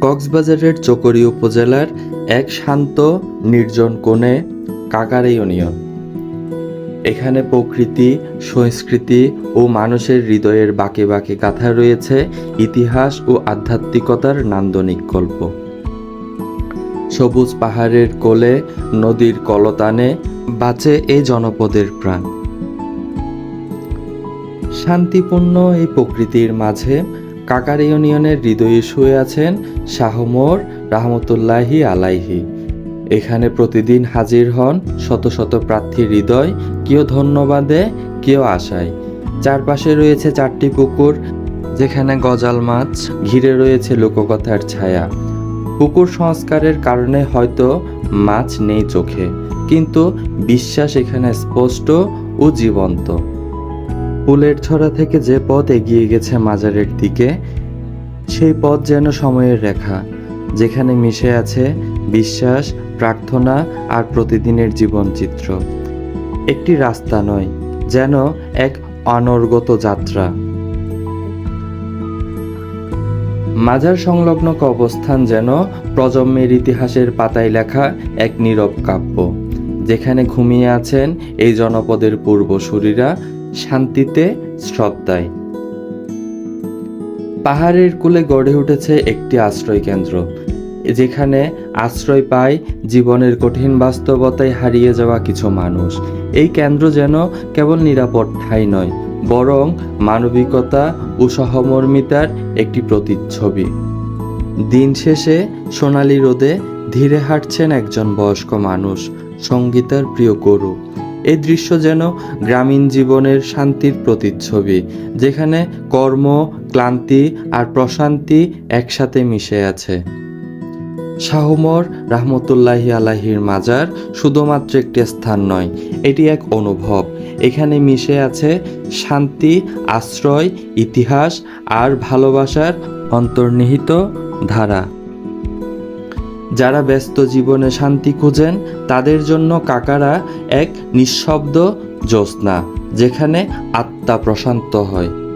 কক্সবাজারের চকরি উপজেলার এক শান্ত, নির্জন কোণে কাকারে ইউনিয়ন। এখানে প্রকৃতি, সংস্কৃতি ও মানুষের হৃদয়ের বাঁকে বাঁকে গাথা রয়েছে ইতিহাস ও আধ্যাত্মিকতার নান্দনিক গল্প। সবুজ পাহাড়ের কোলে, নদীর কলতানে বাঁচে এই জনপদের প্রাণ। শান্তিপূর্ণ এই প্রকৃতির মাঝে কাকার ইউনিয়নের হৃদয়ে শুয়ে আছেন শাহমোর রাহমতুল্লাহি আলাইহি। এখানে প্রতিদিন হাজির হন শত শত প্রার্থীর হৃদয়, কেউ ধন্যবাদে, কেউ আশায়। চারপাশে রয়েছে চারটি পুকুর, যেখানে গজাল মাছ, ঘিরে রয়েছে লোককথার ছায়া। পুকুর সংস্কারের কারণে হয়তো মাছ নেই চোখে, কিন্তু বিশ্বাস এখানে স্পষ্ট ও জীবন্ত। ফুলের ছড়া থেকে যে পথ এগিয়ে গেছে মাজারের দিকে, সেই পথ যেন সময়ের রেখা, যেখানে মিশে আছে বিশ্বাস, প্রার্থনা আর প্রতিদিনের জীবনচিত্র। একটি রাস্তা নয়, যেন এক অনর্গত যাত্রা। মাজার সংলগ্ন অবস্থান যেন প্রজন্মের ইতিহাসের পাতায় লেখা এক নীরব কাব্য, যেখানে ঘুমিয়ে আছেন এই জনপদের পূর্বসূরীরা শান্তিতে শ্রদ্ধায় পাহাড়ের কূলে গড়ে উঠেছে একটি আশ্রয় কেন্দ্র, যেখানে আশ্রয় পায় জীবনের কঠিন বাস্তবতায় হারিয়ে যাওয়া কিছু মানুষ। এই কেন্দ্র যেন কেবল নিরাপদ ঠাঁই নয়, বরং মানবিকতা ও সহমর্মিতার একটি প্রতিচ্ছবি। দিন শেষে সোনালি রোদে ধীরে হাঁটছেন একজন বয়স্ক মানুষ, সঙ্গীতার প্রিয় গরু। এই দৃশ্য যেন গ্রামীণ জীবনের শান্তির প্রতিচ্ছবি, যেখানে কর্ম, ক্লান্তি আর প্রশান্তি একসাথে মিশে আছে। শাহমর রাহমতুল্লাহি আলাহির মাজার শুধুমাত্র একটি স্থান নয়, এটি এক অনুভব। এখানে মিশে আছে শান্তি, আশ্রয়, ইতিহাস আর ভালোবাসার অন্তর্নিহিত ধারা। যারা ব্যস্ত জীবনে শান্তি খুঁজেন, তাদের জন্য কাকারা এক নিঃশব্দ জ্যোৎস্না, যেখানে আত্মা প্রশান্ত হয়।